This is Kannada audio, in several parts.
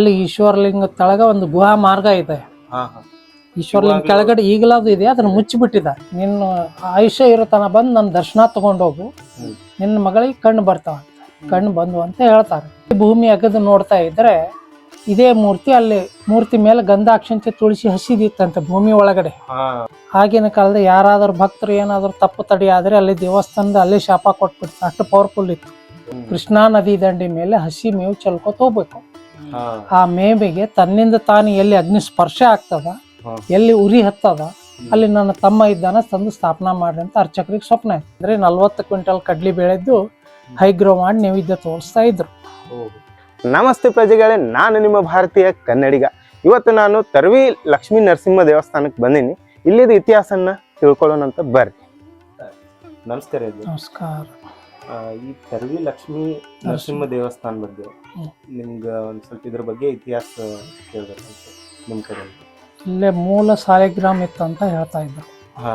ಅಲ್ಲಿ ಈಶ್ವರಲಿಂಗ ತಳಗ ಒಂದು ಗುಹಾ ಮಾರ್ಗ ಇದೆ. ಈಶ್ವರಲಿಂಗ ಕೆಳಗಡೆ ಈಗಲಾದ್ರು ಇದೆ ಅದನ್ನ ಮುಚ್ಚಿಬಿಟ್ಟಿದ. ನಿನ್ನ ಆಯುಷ್ಯ ಇರತನ ಬಂದು ನನ್ನ ದರ್ಶನ ತಗೊಂಡೋಗು. ನಿನ್ನ ಮಗಳಿಗೆ ಕಣ್ಣು ಬರ್ತಾವ ಕಣ್ಣು ಬಂದು ಅಂತ ಹೇಳ್ತಾರೆ. ಭೂಮಿ ಅಗದು ನೋಡ್ತಾ ಇದ್ರೆ ಇದೇ ಮೂರ್ತಿ ಅಲ್ಲಿ ಮೂರ್ತಿ ಮೇಲೆ ಗಂಧಾಕ್ಷಂತೆ ತುಳಸಿ ಹಸಿದಿತ್ತಂತೆ ಭೂಮಿ ಒಳಗಡೆ. ಆಗಿನ ಕಾಲದ ಯಾರಾದರೂ ಭಕ್ತರು ಏನಾದರೂ ತಪ್ಪು ತಡಿ ಆದ್ರೆ ಅಲ್ಲಿ ದೇವಸ್ಥಾನದ ಅಲ್ಲಿ ಶಾಪ ಕೊಟ್ಬಿಡ್ತು ಅಷ್ಟು ಪವರ್ಫುಲ್ ಇತ್ತು. ಕೃಷ್ಣಾ ನದಿ ದಂಡಿ ಮೇಲೆ ಹಸಿ ಮೇವು ಚಲ್ಕೋತ ಹೋಗ್ಬೇಕು. ಆ ಮೇಬೆಗೆ ತನ್ನಿಂದ ತಾನು ಎಲ್ಲಿ ಅಗ್ನಿ ಸ್ಪರ್ಶ ಆಗ್ತದ. ಎಲ್ಲಿ ಉರಿ ಹತ್ತದ ಅಲ್ಲಿ ನನ್ನ ತಮ್ಮ ಇದ್ದಾನ ತಂದು ಸ್ಥಾಪನಾ ಮಾಡ್ರಿ ಅಂತ ಅರ್ಚಕರಿಗೆ ಸ್ವಪ್ನ ಆಯ್ತು ಅಂದ್ರೆ ನಲ್ವತ್ತು ಕ್ವಿಂಟಲ್ ಕಡ್ಲಿ ಬೆಳೆದ್ದು ಹೈಗ್ರೋ ಮಾಡಿ ನೈವೇದ್ಯ ತೋರಿಸ್ತಾ ಇದ್ರು. ನಮಸ್ತೆ ಪ್ರಜೆಗಳೇ ನಾನು ನಿಮ್ಮ ಭಾರತೀಯ ಕನ್ನಡಿಗ. ಇವತ್ತು ನಾನು ತರ್ವಿ ಲಕ್ಷ್ಮೀ ನರಸಿಂಹ ದೇವಸ್ಥಾನಕ್ಕೆ ಬಂದೀನಿ. ಇಲ್ಲಿದ ಇತಿಹಾಸನ ತಿಳ್ಕೊಳ್ಳೋಣ ಅಂತ ಬರ್ರಿ. ನಮಸ್ಕಾರ ನಮಸ್ಕಾರ. ಈ ತರ್ವಿ ಲಕ್ಷ್ಮೀ ನರಸಿಂಹ. ದೇವಸ್ಥಾನ ಬಗ್ಗೆ. ನಿಮ್ಗೆ ಒಂದು ಸ್ವಲ್ಪ ಇದ್ರ ಬಗ್ಗೆ ಇತಿಹಾಸ ಕೇಳಬೇಕಂತ ನಿಮ್ಮ ಕಡೆ ಇಲ್ಲೇ ಮೂಲ ಸಾಲಿಗ್ರಾಮ್ ಇತ್ತು ಅಂತ ಹೇಳ್ತಾ ಇದ್ದರು ಹಾ.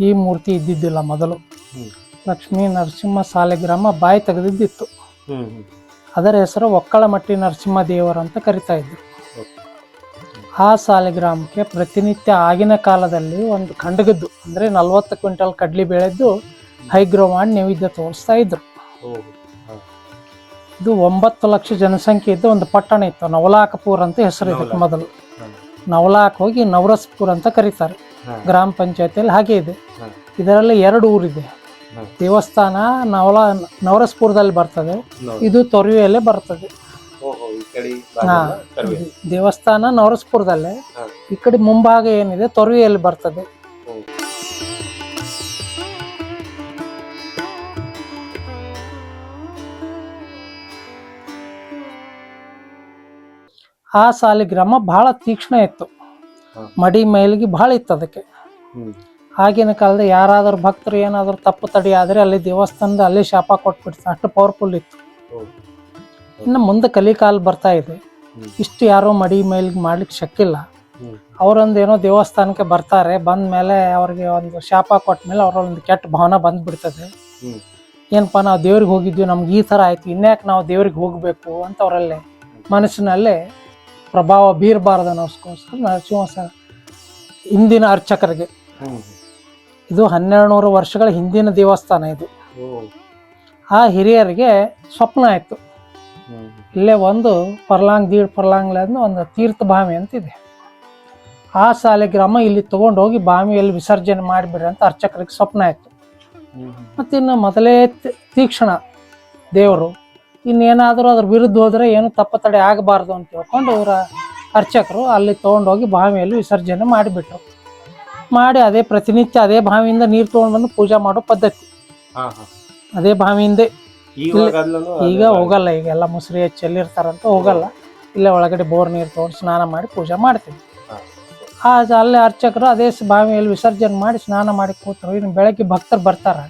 ಈ ಮೂರ್ತಿ ಇದ್ದಿದ್ದಿಲ್ಲ ಮೊದಲು. ಲಕ್ಷ್ಮೀ ನರಸಿಂಹ ಸಾಲಿಗ್ರಾಮ ಬಾಯಿ ತೆಗೆದಿದ್ದಿತ್ತು. ಅದರ ಹೆಸರು ಒಕ್ಕಳಮಟ್ಟಿ ನರಸಿಂಹ ದೇವರು ಅಂತ ಕರಿತಾ ಇದ್ರು. ಆ ಸಾಲಿಗ್ರಾಮಕ್ಕೆ ಪ್ರತಿನಿತ್ಯ ಆಗಿನ ಕಾಲದಲ್ಲಿ ಒಂದು ಖಂಡಗದ್ದು ಅಂದ್ರೆ ನಲ್ವತ್ತು ಕ್ವಿಂಟಲ್ ಕಡ್ಲಿ ಬೆಳೆದ್ದು ಹೈಗ್ರೋ ಮಾಡಿ ನೈವೇದ್ಯ ತೋರಿಸ್ತಾ ಇದ್ರು. ಇದು ಒಂಬತ್ತು ಲಕ್ಷ ಜನಸಂಖ್ಯೆ ಇದ್ದ ಒಂದು ಪಟ್ಟಣ ಇತ್ತು. ನವಲಾಕಪುರ್ ಅಂತ ಹೆಸರು ಇದಕ್ಕೆ ಮೊದಲು. ನವಲಾಕ್ ಹೋಗಿ ನವರಸ್ಪುರ್ ಅಂತ ಕರೀತಾರೆ. ಗ್ರಾಮ ಪಂಚಾಯತಿಯಲ್ಲಿ ಹಾಗೆ ಇದೆ. ಇದರಲ್ಲಿ ಎರಡು ಊರಿದೆ. ದೇವಸ್ಥಾನ ನವಲಾ ನವರಸ್ಪುರದಲ್ಲಿ ಬರ್ತದೆ. ಇದು ತೊರೆಯಲ್ಲೇ ಬರ್ತದೆ. ಹಾ. ದೇವಸ್ಥಾನ ನವರಸ್ಪುರದಲ್ಲೇ. ಈ ಕಡೆ ಮುಂಭಾಗ ಏನಿದೆ ತೊರೆಯಲ್ಲಿ ಬರ್ತದೆ. ಆ ಸಾಲಿಗ್ರಾಮ ಬಹಳ ತೀಕ್ಷ್ಣ ಇತ್ತು. ಮಡಿ ಮೈಲಿಗೆ ಬಹಳ ಇತ್ತು ಅದಕ್ಕೆ. ಆಗಿನ ಕಾಲದ ಯಾರಾದರೂ ಭಕ್ತರು ಏನಾದರೂ ತಪ್ಪು ತಡಿ ಆದರೆ ಅಲ್ಲಿ ದೇವಸ್ಥಾನದ ಅಲ್ಲಿ ಶಾಪ ಕೊಟ್ಬಿಡ್ತು ಅಷ್ಟು ಪವರ್ಫುಲ್ ಇತ್ತು. ಇನ್ನು ಮುಂದೆ ಕಲಿಕಾಲ ಬರ್ತಾ ಇದೆ. ಇಷ್ಟು ಯಾರೋ ಮಡಿ ಮೈಲಿಗೆ ಮಾಡ್ಲಿಕ್ಕೆ ಶಕ್ಕಿಲ್ಲ. ಹ್ಮ್. ಅವರೊಂದು ಏನೋ ದೇವಸ್ಥಾನಕ್ಕೆ ಬರ್ತಾರೆ ಬಂದ ಮೇಲೆ ಅವ್ರಿಗೆ ಒಂದು ಶಾಪ ಕೊಟ್ಟ ಮೇಲೆ ಅವರೊಂದು ಕೆಟ್ಟ ಭಾವನೆ ಬಂದ್ಬಿಡ್ತದೆ. ಏನಪ್ಪ ನಾವು ದೇವ್ರಿಗೆ ಹೋಗಿದ್ವಿ ನಮ್ಗೆ ಈ ಥರ ಆಯಿತು ಇನ್ಯಾಕೆ ನಾವು ದೇವ್ರಿಗೆ ಹೋಗಬೇಕು ಅಂತ ಅವರಲ್ಲೇ ಮನಸ್ಸಿನಲ್ಲೇ ಪ್ರಭಾವ ಬೀರಬಾರ್ದು ಅನ್ನೋಸ್ಕೋಸ್ಕರ ನರಸಿಂಹ ಹಿಂದಿನ ಅರ್ಚಕರಿಗೆ. ಇದು ಹನ್ನೆರಡು ನೂರು ವರ್ಷಗಳ ಹಿಂದಿನ ದೇವಸ್ಥಾನ ಇದು. ಆ ಹಿರಿಯರಿಗೆ ಸ್ವಪ್ನ ಆಯಿತು. ಇಲ್ಲೇ ಒಂದು ಪರ್ಲಾಂಗ್ ದೀಡ್ ಪರ್ಲಾಂಗ್ಲ ಒಂದು ತೀರ್ಥ ಭಾಮಿ ಅಂತಿದೆ. ಆ ಸಾಲಿಗ್ರಾಮ ಇಲ್ಲಿ ತೊಗೊಂಡೋಗಿ ಹೋಗಿ ಬಾವಿಯಲ್ಲಿ ವಿಸರ್ಜನೆ ಮಾಡಿಬಿಡ್ರಿ ಅಂತ ಅರ್ಚಕರಿಗೆ ಸ್ವಪ್ನ ಆಯಿತು. ಮತ್ತಿನ್ನು ಮತ್ತು ಮೊದಲೇ ತೀಕ್ಷ್ಣ ದೇವರು ಇನ್ನೇನಾದರೂ ಅದ್ರ ವಿರುದ್ಧ ಹೋದರೆ ಏನು ತಪ್ಪ ತಡೆ ಆಗಬಾರ್ದು ಅಂತ ತಿಳ್ಕೊಂಡು ಇವರ ಅರ್ಚಕರು ಅಲ್ಲಿ ತೊಗೊಂಡೋಗಿ ಬಾವಿಯಲ್ಲಿ ವಿಸರ್ಜನೆ ಮಾಡಿಬಿಟ್ರು. ಮಾಡಿ ಅದೇ ಪ್ರತಿನಿತ್ಯ ಅದೇ ಬಾವಿಯಿಂದ ನೀರು ತೊಗೊಂಡು ಬಂದು ಪೂಜೆ ಮಾಡೋ ಪದ್ಧತಿ. ಅದೇ ಬಾವಿಯಿಂದೇ. ಈಗ ಹೋಗಲ್ಲ ಈಗ ಎಲ್ಲ ಮುಸ್ರಿ ಚೆಲ್ಲಿರ್ತಾರಂತ ಹೋಗಲ್ಲ. ಇಲ್ಲೇ ಒಳಗಡೆ ಬೋರ್ ನೀರು ತೊಗೊಂಡು ಸ್ನಾನ ಮಾಡಿ ಪೂಜೆ ಮಾಡ್ತೀವಿ. ಆ ಅಲ್ಲೇ ಅರ್ಚಕರು ಅದೇ ಬಾವಿಯಲ್ಲಿ ವಿಸರ್ಜನೆ ಮಾಡಿ ಸ್ನಾನ ಮಾಡಿ ಕೂತರು. ಇನ್ನು ಬೆಳಗ್ಗೆ ಭಕ್ತರು ಬರ್ತಾರೆ.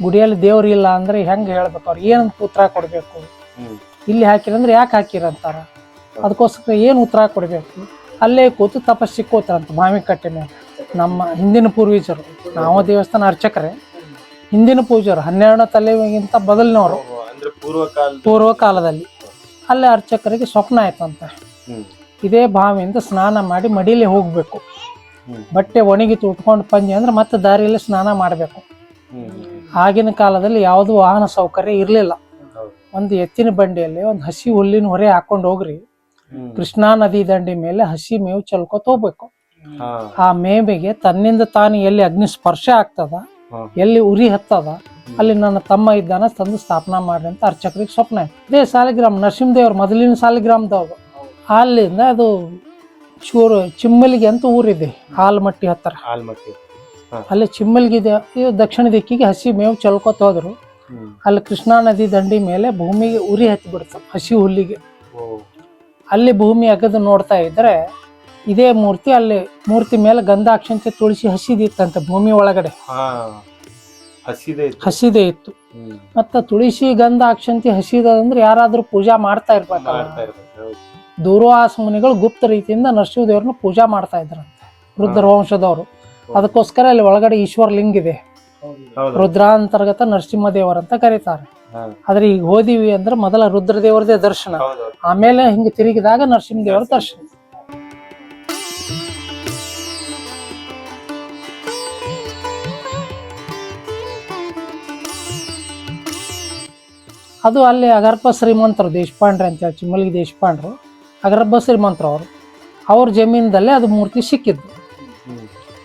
ಗುಡಿಯಲ್ಲಿ ದೇವ್ರು ಇಲ್ಲ ಅಂದ್ರೆ ಹೆಂಗೆ ಹೇಳ್ಬೇಕು ಅವ್ರು? ಏನು ಉತ್ತರ ಕೊಡಬೇಕು? ಇಲ್ಲಿ ಹಾಕಿರಂದ್ರೆ ಯಾಕೆ ಹಾಕಿರಂತಾರ ಅದಕ್ಕೋಸ್ಕರ ಏನು ಉತ್ತರ ಕೊಡಬೇಕು? ಅಲ್ಲೇ ಕೂತು ತಪಸ್ಸಿ ಕೂತಾರಂತ ಬಾವಿ ಕಟ್ಟೆ ಮೇಲೆ. ನಮ್ಮ ಹಿಂದಿನ ಪೂರ್ವಜರು ನಾವು ದೇವಸ್ಥಾನ ಅರ್ಚಕರೇ ಹಿಂದಿನ ಪೂಜರು ಹನ್ನೆರಡನೇ ತಲೆಗಿಂತ ಬದಲಿನವರು. ಪೂರ್ವ ಕಾಲ ಕಾಲದಲ್ಲಿ. ಅಲ್ಲೇ ಅರ್ಚಕರಿಗೆ ಸ್ವಪ್ನ ಆಯ್ತಂತ ಇದೇ ಬಾವಿಯಿಂದ ಸ್ನಾನ ಮಾಡಿ ಮಡಿಲಿ ಹೋಗ್ಬೇಕು. ಬಟ್ಟೆ ಒಣಗಿತು ಉಟ್ಕೊಂಡು ಪಂಜಿ ಅಂದ್ರೆ ಮತ್ತೆ ದಾರಿಯಲ್ಲಿ ಸ್ನಾನ ಮಾಡಬೇಕು. ಆಗಿನ ಕಾಲದಲ್ಲಿ ಯಾವುದು ವಾಹನ ಸೌಕರ್ಯ ಇರಲಿಲ್ಲ. ಒಂದು ಎತ್ತಿನ ಬಂಡಿಯಲ್ಲಿ ಒಂದು ಹಸಿ ಹುಲ್ಲಿನ ಹೊರೆ ಹಾಕೊಂಡು ಹೋಗ್ರಿ. ಕೃಷ್ಣಾ ನದಿ ದಂಡಿ ಮೇಲೆ ಹಸಿ ಮೇವು ಚಲ್ಕೋತ ಹೋಗ್ಬೇಕು. ಆ ಮೇವಿಗೆ ತನ್ನಿಂದ ತಾನು ಎಲ್ಲಿ ಅಗ್ನಿ ಸ್ಪರ್ಶ ಆಗ್ತದ ಎಲ್ಲಿ ಉರಿ ಹತ್ತದ ಅಲ್ಲಿ ನನ್ನ ತಮ್ಮ ಇದ್ದಾನ ತಂದು ಸ್ಥಾಪನಾ ಮಾಡ್ರಿ ಅಂತ ಅರ್ಚಕರಿಗೆ ಸ್ವಪ್ನ ಆಯ್ತು ಇದೇ ಸಾಲಿಗ್ರಾಮ ನರಸಿಂಹದೇವ್ರ ಮೊದಲಿನ ಸಾಲಿಗ್ರಾಮದವ್ರು ಅಲ್ಲಿಂದ ಅದು ಚೂರು ಚಿಮ್ಮಲಿಗೆ ಅಂತ ಊರಿದೆ ಹಾಲ್ಮಟ್ಟಿ ಹತ್ತಿರ ಆಲ್ಮಟ್ಟಿ ಅಲ್ಲಿ ಚಿಮ್ಮಲ್ಗಿದೆ ದಕ್ಷಿಣ ದಿಕ್ಕಿಗೆ ಹಸಿ ಮೇವು ಚಲ್ಕೋತ ಹೋದ್ರು. ಅಲ್ಲಿ ಕೃಷ್ಣಾ ನದಿ ದಂಡಿ ಮೇಲೆ ಭೂಮಿಗೆ ಉರಿ ಹತ್ತಿ ಹಸಿ ಹುಲ್ಲಿಗೆ. ಅಲ್ಲಿ ಭೂಮಿ ಅಗದು ನೋಡ್ತಾ ಇದ್ರೆ ಇದೇ ಮೂರ್ತಿ ಅಲ್ಲಿ ಮೂರ್ತಿ ಮೇಲೆ ಗಂಧಾಕ್ಷಂತೆ ತುಳಸಿ ಹಸಿದಿತ್ತಂತೆ ಭೂಮಿ ಒಳಗಡೆ. ಹಸಿದೆ ಇತ್ತು. ಮತ್ತ ತುಳಸಿ ಗಂಧ ಅಕ್ಷಂತಿ ಹಸಿದ ಅಂದ್ರೆ ಯಾರಾದ್ರೂ ಪೂಜಾ ಮಾಡ್ತಾ ಇರ್ಬೇಕು. ದೂರ್ವಾಸ ಮುನಿಗಳು ಗುಪ್ತ ರೀತಿಯಿಂದ ನರಸಿಂಹ ದೇವ್ರನ್ನ ಪೂಜಾ ಮಾಡ್ತಾ ಇದ್ರಂತೆ ರುದ್ರ ವಂಶದವರು. ಅದಕ್ಕೋಸ್ಕರ ಅಲ್ಲಿ ಒಳಗಡೆ ಈಶ್ವರ ಲಿಂಗ ಇದೆ. ರುದ್ರಾಂತರ್ಗತ ನರಸಿಂಹದೇವರ ಅಂತ ಕರೀತಾರೆ. ಆದ್ರೆ ಈಗ ಹೋದಿವಿ ಅಂದ್ರೆ ಮೊದಲ ರುದ್ರದೇವರದೇ ದರ್ಶನ. ಆಮೇಲೆ ಹಿಂಗೆ ತಿರುಗಿದಾಗ ನರಸಿಂಹದೇವರ ದರ್ಶನ. ಅದು ಅಲ್ಲಿ ಅಗರ್ಭ ಶ್ರೀಮಂತರು ದೇಶಪಾಂಡ್ರೆ ಅಂತೇಳಿ ಚಿಮ್ಮಲ್ಗಿ ದೇಶಪಾಂಡ್ರು ಅಗರ್ಭ ಶ್ರೀಮಂತರು ಅವರು. ಅವ್ರ ಜಮೀನದಲ್ಲೇ ಅದು ಮೂರ್ತಿ ಸಿಕ್ಕಿದ್ದು.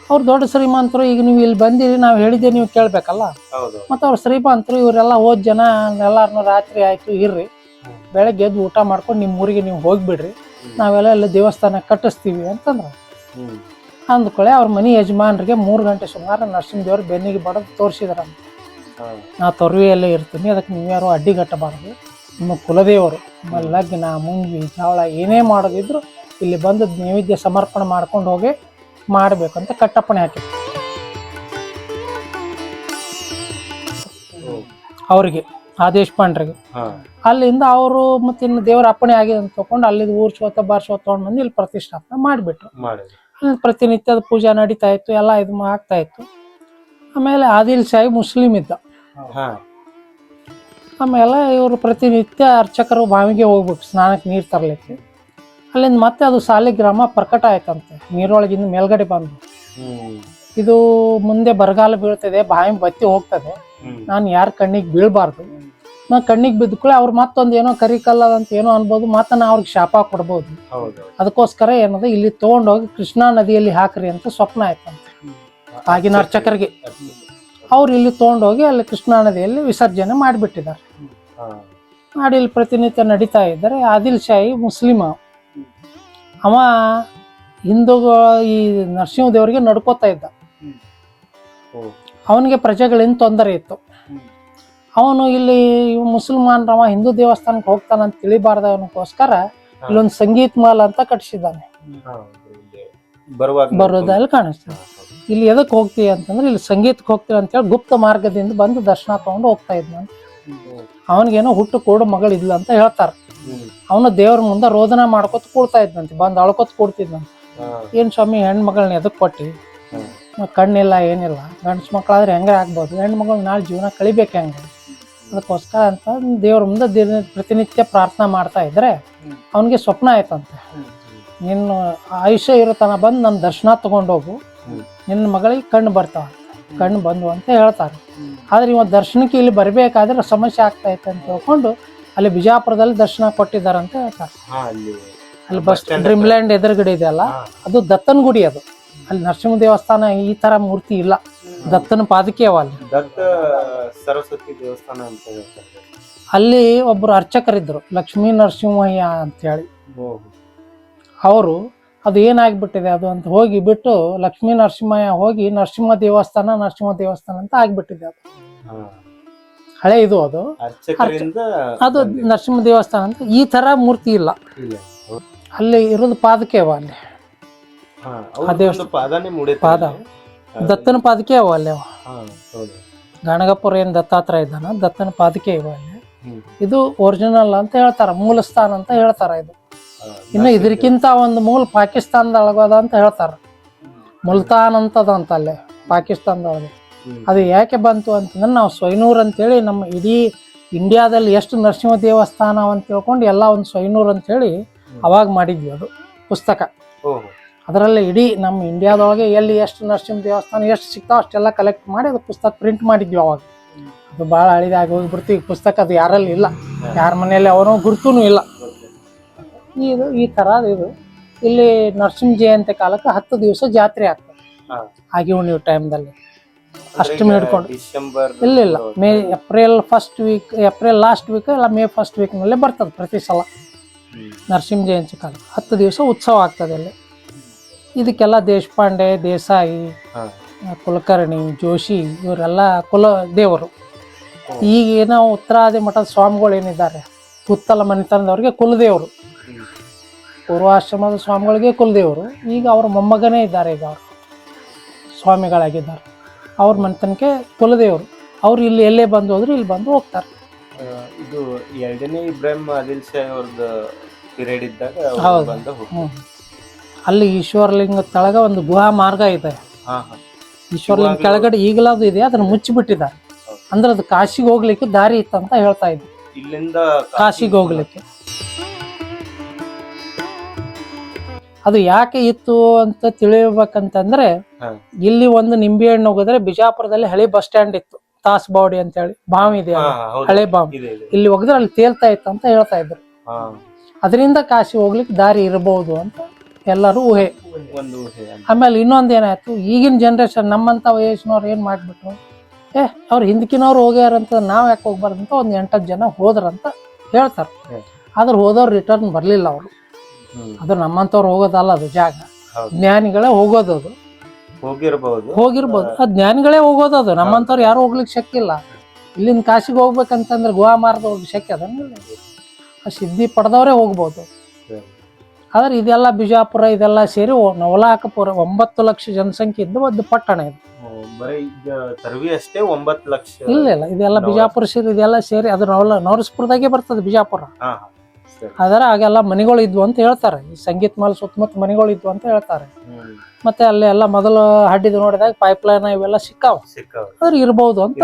ಅವ್ರು ದೊಡ್ಡ ಶ್ರೀಮಂತರು ಈಗ ನೀವು ಇಲ್ಲಿ ಬಂದಿರಿ ನಾವು ಹೇಳಿದ್ದೆ ನೀವು ಕೇಳಬೇಕಲ್ಲ? ಮತ್ತು ಅವ್ರು ಶ್ರೀಮಂತರು ಇವರೆಲ್ಲ ಹೋದ ಜನ ಎಲ್ಲಾರನ್ನೂ ರಾತ್ರಿ ಆಯಿತು ಇರ್ರಿ. ಬೆಳಗ್ಗೆ ಎದ್ದು ಊಟ ಮಾಡ್ಕೊಂಡು ನಿಮ್ಮ ಊರಿಗೆ ನೀವು ಹೋಗಿಬಿಡ್ರಿ. ನಾವೆಲ್ಲ ಎಲ್ಲ ದೇವಸ್ಥಾನ ಕಟ್ಟಿಸ್ತೀವಿ ಅಂತಂದ್ರೆ. ಅಂದ್ಕೊಳ್ಳೆ ಅವ್ರ ಮನೆ ಯಜಮಾನ್ರಿಗೆ ಮೂರು ಗಂಟೆ ಸುಮಾರು ನರಸಿಂಹದೇವ್ರು ಬೆನ್ನಿಗೆ ಬಡದು ತೋರಿಸಿದ್ರಂತ ನಾ ತೊರವಿಯಲ್ಲೇ ಇರ್ತೀನಿ ಅದಕ್ಕೆ ನೀವ್ಯಾರು ಅಡ್ಡಿಗಟ್ಟಬಾರ್ದು ನಿಮ್ಮ ಕುಲದೇವರು ನಿಮ್ಮ ಲಗ್ನ ಮುಂಜಿ ಜವಳ ಏನೇ ಮಾಡೋದಿದ್ರು ಇಲ್ಲಿ ಬಂದು ನೈವೇದ್ಯ ಸಮರ್ಪಣೆ ಮಾಡ್ಕೊಂಡು ಹೋಗಿ ಮಾಡಬೇಕಂತ ಕಟ್ಟಪ್ಪಣೆ ಹಾಕಿ. ಓ. ಅವರಿಗೆ ಆ ದೇಶಪಾಂಡ್ರಿಗೆ. ಅಲ್ಲಿಂದ ಅವರು ಮತ್ತೆ ಇನ್ನು ದೇವರ ಅಪ್ಪಣೆ ಆಗಿದೆ ಅಂತ ತಗೊಂಡು ಅಲ್ಲಿ ಊರ್ ಶೋತ ಬಾರ್ ಶೋತ ತಗೊಂಡು ಬಂದು ಇಲ್ಲಿ ಪ್ರತಿಷ್ಠಾಪನೆ ಮಾಡಿಬಿಟ್ರು. ಪ್ರತಿನಿತ್ಯದ ಪೂಜಾ ನಡೀತಾ ಇತ್ತು ಎಲ್ಲ ಇದು ಆಗ್ತಾ ಇತ್ತು. ಆಮೇಲೆ ಆದಿಲ್ ಶಾಹಿ ಮುಸ್ಲಿಂ ಇದ್ದ. ಆಮೇಲೆ ಇವರು ಪ್ರತಿನಿತ್ಯ ಅರ್ಚಕರು ಬಾವಿಗೆ ಹೋಗ್ಬೇಕು ಸ್ನಾನಕ್ಕೆ ನೀರು ತರಲಿಕ್ಕೆ. ಅಲ್ಲಿಂದ ಮತ್ತೆ ಅದು ಸಾಲಿಗ್ರಾಮ ಪ್ರಕಟ ಆಯ್ತಂತೆ. ನೀರೊಳಗಿಂದ ಮೇಲ್ಗಡೆ ಬಂದು. ಇದು ಮುಂದೆ ಬರಗಾಲ ಬೀಳ್ತದೆ ಬಾಯಿ ಬತ್ತಿ ಹೋಗ್ತದೆ. ನಾನು ಯಾರ ಕಣ್ಣಿಗೆ ಬೀಳಬಾರ್ದು. ನಾ ಕಣ್ಣಿಗೆ ಬಿದ್ದ ಕೂಡ ಅವ್ರು ಮತ್ತೊಂದು ಏನೋ ಕರಿ ಕಲ್ಲದಂತ ಏನೋ ಅನ್ಬೋದು ಮತ್ತೆ ನಾ ಅವ್ರಿಗೆ ಶಾಪ ಕೊಡ್ಬೋದು. ಅದಕ್ಕೋಸ್ಕರ ಏನದ ಇಲ್ಲಿ ತಗೊಂಡೋಗಿ ಕೃಷ್ಣಾ ನದಿಯಲ್ಲಿ ಹಾಕ್ರಿ ಅಂತ ಸ್ವಪ್ನ ಆಯ್ತಂತೆ. ಆಗಿನ ಅರ್ಚಕರಿಗೆ. ಅವ್ರು ಇಲ್ಲಿ ತಗೊಂಡೋಗಿ ಅಲ್ಲಿ ಕೃಷ್ಣಾ ನದಿಯಲ್ಲಿ ವಿಸರ್ಜನೆ ಮಾಡಿಬಿಟ್ಟಿದ್ದಾರೆ. ಮಾಡಿ ಇಲ್ಲಿ ಪ್ರತಿನಿತ್ಯ ನಡೀತಾ ಇದ್ದಾರೆ ಆದಿಲ್ ಶಾಹಿ ಮುಸ್ಲಿಮ. ಅವ ಹಿಂದೂ ಈ ನರಸಿಂಹದೇವರಿಗೆ ನಡ್ಕೋತಾ ಇದ್ದ. ಅವನಿಗೆ ಪ್ರಜೆಗಳಿಂದ ತೊಂದರೆ ಇತ್ತು. ಅವನು ಇಲ್ಲಿ ಇವ್ ಮುಸಲ್ಮಾನರವ ಹಿಂದೂ ದೇವಸ್ಥಾನಕ್ಕೆ ಹೋಗ್ತಾನಂತ ತಿಳಿಬಾರ್ದವನಿಗೋಸ್ಕರ ಇಲ್ಲೊಂದು ಸಂಗೀತ ಮಾಲ್ ಅಂತ ಕಟ್ಸಿದ್ದಾನೆ. ಬರೋದಲ್ಲಿ ಕಾಣಿಸ್ತದೆ. ಇಲ್ಲಿ ಎದಕ್ಕೆ ಹೋಗ್ತೀವಿ ಅಂತಂದ್ರೆ ಇಲ್ಲಿ ಸಂಗೀತಕ್ಕೆ ಹೋಗ್ತೀವಿ ಅಂತೇಳಿ ಗುಪ್ತ ಮಾರ್ಗದಿಂದ ಬಂದು ದರ್ಶನ ತಗೊಂಡು ಹೋಗ್ತಾ ಇದ್ನ ಅವನಿಗೇನೋ ಹುಟ್ಟು ಕೂಡು ಮಗಳಿದ್ಲ ಅಂತ ಹೇಳ್ತಾರೆ. ಅವನು ದೇವ್ರ ಮುಂದೆ ರೋದನ ಮಾಡ್ಕೊತ ಕೂಡ್ತಾ ಇದ್ದಂತೆ ಬಂದು ಅಳ್ಕೊತ ಕೂಡ್ತಿದ್ದಂತೆ ಏನು ಸ್ವಾಮಿ ಹೆಣ್ಮಗಳನ್ನ ಎದಕ್ ಕೊಟ್ಟಿ. ಕಣ್ಣಿಲ್ಲ ಏನಿಲ್ಲ ಗಂಡ್ಸು ಮಕ್ಳಾದ್ರೆ ಹೆಂಗೆ ಆಗ್ಬೋದು ಹೆಣ್ಮಗಳು ನಾಳೆ ಜೀವನ ಕಳಿಬೇಕು ಹೆಂಗೆ ಅದಕ್ಕೋಸ್ಕರ ಅಂತ ದೇವ್ರ ಮುಂದೆ ದಿನ ಪ್ರತಿನಿತ್ಯ ಪ್ರಾರ್ಥನೆ ಮಾಡ್ತಾ ಇದ್ರೆ. ಅವನಿಗೆ ಸ್ವಪ್ನ ಆಯ್ತಂತೆ. ನಿನ್ನ ಆಯುಷ್ಯ ಇರೋ ತನ ಬಂದು ನನ್ನ ದರ್ಶನ ತಗೊಂಡೋಗು. ನಿನ್ನ ಮಗಳಿಗೆ ಕಣ್ಣು ಬರ್ತಾವ ಕಣ್ಣು ಬಂದು ಅಂತ ಹೇಳ್ತಾರೆ. ಆದ್ರೆ ಇವ ದರ್ಶನಕ್ಕೆ ಇಲ್ಲಿ ಬರಬೇಕಾದ್ರೆ ಸಮಸ್ಯೆ ಆಗ್ತಾ ಇತ್ತು ಅಂತ ಹೇಳ್ಕೊಂಡು ಅಲ್ಲಿ ಬಿಜಾಪುರದಲ್ಲಿ ದರ್ಶನ ಕೊಟ್ಟಿದ್ದಾರೆ ಅಂತ ಹೇಳ್ತಾರೆ ಅಲ್ಲಿ ಬಸ್ ಡ್ರೀಮ್ಲ್ಯಾಂಡ್ ಎದುರುಗಡೆ ಇದೆಯಲ್ಲ ಅಲ್ಲ? ಅದು ದತ್ತನ ಗುಡಿ ಅದು. ಅಲ್ಲಿ ನರಸಿಂಹ ದೇವಸ್ಥಾನ ಈ ತರ ಮೂರ್ತಿ ಇಲ್ಲ. ದತ್ತನ ಪಾದಕೀಯ ಅವ ಅಲ್ಲಿ. ದತ್ತ ಸರಸ್ವತಿ ದೇವಸ್ಥಾನ ಅಂತ ಅಲ್ಲಿ ಒಬ್ರು ಅರ್ಚಕರಿದ್ರು ಲಕ್ಷ್ಮೀ ನರಸಿಂಹಯ್ಯ ಅಂತೇಳಿ. ಹೇಳಿ ಅವರು ಅದು ಏನಾಗ್ಬಿಟ್ಟಿದೆ ಅದು ಅಂತ ಹೋಗಿ ಬಿಟ್ಟು ಲಕ್ಷ್ಮೀ ನರಸಿಂಹಯ್ಯ ಹೋಗಿ ನರಸಿಂಹ ದೇವಸ್ಥಾನ ನರಸಿಂಹ ದೇವಸ್ಥಾನ ಅಂತ ಆಗ್ಬಿಟ್ಟಿದೆ ಅದು. ಹಳೆ ಇದು ಅದು. ಅರ್ಚಕರಿಂದ ಅದು ನರಸಿಂಹ ದೇವಸ್ಥಾನ ಅಂತ. ಈ ತರ ಮೂರ್ತಿ ಇಲ್ಲ. ಅಲ್ಲಿ ಇರೋದು ಪಾದಕೆ ಅವ ಅಲ್ಲಿ. ಆ ದೇವಸ್ಥಾನ- ಪಾದ. ದತ್ತನ ಪಾದಕೆ ಅವ ಅಲ್ಲಿ ಅವ. ಗಣಗಪುರ ಏನ್ ದತ್ತಾತ್ರ ಇದ್ದಾನ ದತ್ತನ ಪಾದಕೆ ಇವ ಅಲ್ಲಿ. ಇದು ಒರಿಜಿನಲ್ ಅಂತ ಹೇಳ್ತಾರ ಮೂಲ ಸ್ಥಾನ ಅಂತ ಹೇಳ್ತಾರ ಇದು. ಇನ್ನು ಇದಕ್ಕಿಂತ ಒಂದು ಮೂಲ ಪಾಕಿಸ್ತಾನದೊಳಗದ ಅಂತ ಹೇಳ್ತಾರ. ಮುಲ್ತಾನ್ ಅಂತದ ಅಂತ ಅಲ್ಲಿ ಪಾಕಿಸ್ತಾನದೊಳಗೆ. ಅದು ಯಾಕೆ ಬಂತು ಅಂತಂದ್ರೆ ನಾವು ಸ್ವೈನೂರ್ ಅಂತೇಳಿ ನಮ್ಮ ಇಡೀ ಇಂಡಿಯಾದಲ್ಲಿ ಎಷ್ಟು ನರಸಿಂಹ ದೇವಸ್ಥಾನ ಅಂತ ತಿಳ್ಕೊಂಡು ಎಲ್ಲ ಒಂದು ಸ್ವೈನೂರ್ ಅಂತೇಳಿ ಅವಾಗ ಮಾಡಿದ್ವಿ ಅದು ಪುಸ್ತಕ. ಅದರಲ್ಲಿ ಇಡೀ ನಮ್ಮ ಇಂಡಿಯಾದೊಳಗೆ ಎಲ್ಲಿ ಎಷ್ಟು ನರಸಿಂಹ ದೇವಸ್ಥಾನ ಎಷ್ಟು ಸಿಗ್ತಾವೆ ಅಷ್ಟೆಲ್ಲ ಕಲೆಕ್ಟ್ ಮಾಡಿ ಅದು ಪುಸ್ತಕ ಪ್ರಿಂಟ್ ಮಾಡಿದ್ವಿ ಅವಾಗ. ಅದು ಭಾಳ ಹಳಿದಾಗಿ ಹೋಗ್ಬಿಡ್ತು. ಈಗ ಪುಸ್ತಕ ಅದು ಯಾರಲ್ಲಿ ಇಲ್ಲ. ಯಾರ ಮನೆಯಲ್ಲಿ ಅವನು ಗುರ್ತೂ ಇಲ್ಲ. ಇದು ಈ ಥರ ಇದು. ಇಲ್ಲಿ ನರಸಿಂಹ ಜಯಂತಿ ಕಾಲಕ್ಕೆ ಹತ್ತು ದಿವಸ ಜಾತ್ರೆ ಆಗ್ತದೆ. ಆಗಿ ನೀವು ಟೈಮ್ದಲ್ಲಿ ಅಷ್ಟಮಿ ಈಗ ಹಿಡ್ಕೊಂಡು. ಡಿಸೆಂಬರ್ ಇಲ್ಲ ಇಲ್ಲ. May April first week April last week ಇಲ್ಲ ಮೇ ಫಸ್ಟ್ ವೀಕ್ನಲ್ಲೇ ಬರ್ತದೆ ಪ್ರತಿ ಸಲ. ನರಸಿಂಹ ಜಯಂತಿ ಕಾಲ. ಹತ್ತು ದಿವಸ ಉತ್ಸವ ಆಗ್ತದೆ ಇಲ್ಲಿ ಇದಕ್ಕೆಲ್ಲ ದೇಶಪಾಂಡೆ ದೇಸಾಯಿ. ಕುಲಕರ್ಣಿ ಜೋಶಿ ಇವರೆಲ್ಲ ಕುಲ ದೇವರು. ಹ್ಮ್. ಈಗ ಏನೋ ಉತ್ತರಾದಿ ಮಠದ ಸ್ವಾಮಿಗಳು ಏನಿದ್ದಾರೆ? ಪುತ್ತಲ ಮನೆತನದವ್ರಿಗೆ ಕುಲದೇವರು. ಪೂರ್ವಾಶ್ರಮದ ಸ್ವಾಮಿಗಳಿಗೆ ಕುಲದೇವರು. ಈಗ ಅವ್ರ ಮೊಮ್ಮಗನೇ ಇದ್ದಾರೆ ಈಗ ಅವರು. ಸ್ವಾಮಿಗಳಾಗಿದ್ದಾರೆ. ಅವ್ರ ಮನೆತನಕ್ಕೆ ಕುಲದೇವರು ಅವ್ರು ಇಲ್ಲಿ ಎಲ್ಲೇ ಬಂದು ಹೋದ್ರು ಇಲ್ಲಿ ಬಂದು ಹೋಗ್ತಾರೆ ಇದು ಎರಡನೇ ಇಬ್ರಾಹಿಂ ಆದಿಲ್ ಶಾ ಅವ್ರದ್ದು ಪೀರಿಯಡ್ ಇದ್ದಾಗ ಅವ್ರು ಹೌದು. ಬಂದು ಹೋಗ್ತಾರೆ. ಹ್ಮ್. ಅಲ್ಲಿ ಈಶ್ವರಲಿಂಗ ತಳಗ ಒಂದು ಗುಹಾ ಮಾರ್ಗ ಇದೆ ಹಾ ಹಾ ಈಶ್ವರಲಿಂಗ ಇವಾಗ್ಲೂ- ಕೆಳಗಡೆ ಈಗಲಾದ್ರು ಇದೆ ಅದನ್ನ ಮುಚ್ಚಿಬಿಟ್ಟಿದ್ದಾರೆ ಹೌದು. ಅಂದ್ರೆ ಅದು ಕಾಶಿಗೆ ಹೋಗ್ಲಿಕ್ಕೆ ದಾರಿ ಇತ್ತಂತ ಹೇಳ್ತಾ ಇದ್ವಿ ಇಲ್ಲಿಂದ ಕಾಶಿಗೆ ಹೋಗ್ಲಿಕ್ಕೆ ಅದು ಯಾಕೆ ಇತ್ತು ಅಂತ ತಿಳಿಬೇಕಂತಂದ್ರೆ ಇಲ್ಲಿ ಒಂದು ನಿಂಬೆ ಹಣ್ಣು ಹೋಗಿದ್ರೆ ಬಿಜಾಪುರದಲ್ಲಿ ಹಳೆ ಬಸ್ ಸ್ಟ್ಯಾಂಡ್ ಇತ್ತು ತಾಸ್ ಬಾವಡಿ ಅಂತ ಹೇಳಿ ಬಾವಿ ಇದೆ. ಹಳೆ ಬಾವಿ. ಇಲ್ಲಿ ಹೋಗಿದ್ರೆ ಅಲ್ಲಿ ತೇಲ್ತಾ ಇತ್ತು ಅಂತ ಹೇಳ್ತಾ ಇದ್ರು. ಅದರಿಂದ ಕಾಶಿ ಹೋಗ್ಲಿಕ್ಕೆ ದಾರಿ ಇರಬಹುದು ಅಂತ ಎಲ್ಲರೂ ಊಹೆ. ಆಮೇಲೆ ಇನ್ನೊಂದ್ ಏನಾಯ್ತು? ಈಗಿನ ಜನರೇಷನ್ ನಮ್ಮಂತ ವಯಸ್ಸಿನವ್ರು ಏನ್ ಮಾಡ್ಬಿಟ್ರು? ಏ ಅವ್ರು ಹಿಂದಕಿನವ್ರು ಹೋಗ್ಯಾರಂತ ನಾವ್ ಯಾಕೆ ಹೋಗ್ಬಾರ್ದಂತ ಒಂದ್ ಎಂಟತ್ತು ಜನ ಹೋದ್ರಂತ ಹೇಳ್ತಾರೆ. ಆದ್ರೆ ಹೋದವ್ರು ರಿಟರ್ನ್ ಬರ್ಲಿಲ್ಲ ಅವರು. ಅದು ನಮ್ಮಂತವ್ರು ಹೋಗೋದಲ್ಲ ಅದು ಜಾಗ. ಜ್ಞಾನಿಗಳೇ ಹೋಗೋದು ಅದು. ಹೋಗಿರ್ಬೋದು. ಹೋಗಿರ್ಬೋದು. ಆ ಜ್ಞಾನಿಗಳೇ ಹೋಗೋದು ಅದು. ನಮ್ಮಂತವ್ರು ಯಾರು ಹೋಗ್ಲಿಕ್ಕೆ ಶಕ್ತಿ ಇಲ್ಲ. ಇಲ್ಲಿಂದ ಕಾಶಿಗೆ ಹೋಗ್ಬೇಕಂತಂದ್ರೆ ಗೋವಾ ಮಾರ್ದ ಹೋಗಿ ಶಕ್ಯ ಅದ ಆ ಸಿದ್ಧಿ ಪಡೆದವರೇ ಹೋಗ್ಬೋದು. ಆದ್ರೆ ಇದೆಲ್ಲ ಬಿಜಾಪುರ ಇದೆಲ್ಲ ಸೇರಿ ನವಲಾಕಪುರ ಒಂಬತ್ತು ಲಕ್ಷ ಜನಸಂಖ್ಯೆ ಇದ್ದು ಒಂದು ಪಟ್ಟಣ ಇದು. ಇಲ್ಲ ಇಲ್ಲ. ಇದೆಲ್ಲ ಬಿಜಾಪುರ ಸೇರಿ ಇದೆಲ್ಲ ಸೇರಿ ಅದು ನವಲ ನವರಸ್ಪುರದಾಗೆ ಬರ್ತದೆ ಬಿಜಾಪುರ. ಅದರ ಆಗೆಲ್ಲ ಮನೆಗಳು ಇದ್ವು ಅಂತ ಹೇಳ್ತಾರೆ. ಈ ಸಂಗೀತ ಮಾಲ್ ಸುತ್ತಮುತ್ತ ಮನೆಗಳು ಇದ್ವು ಅಂತ ಹೇಳ್ತಾರೆ. ಮತ್ತೆ ಅಲ್ಲಿ ಎಲ್ಲ ಮೊದಲು ಹಡ್ಡಿದ್ ನೋಡಿದಾಗ ಪೈಪ್ ಲೈನ್ ಇವೆಲ್ಲ ಸಿಕ್ಕಾವ. ಇರ್ಬಹುದು ಇರ್ಬೋದು ಅಂತ.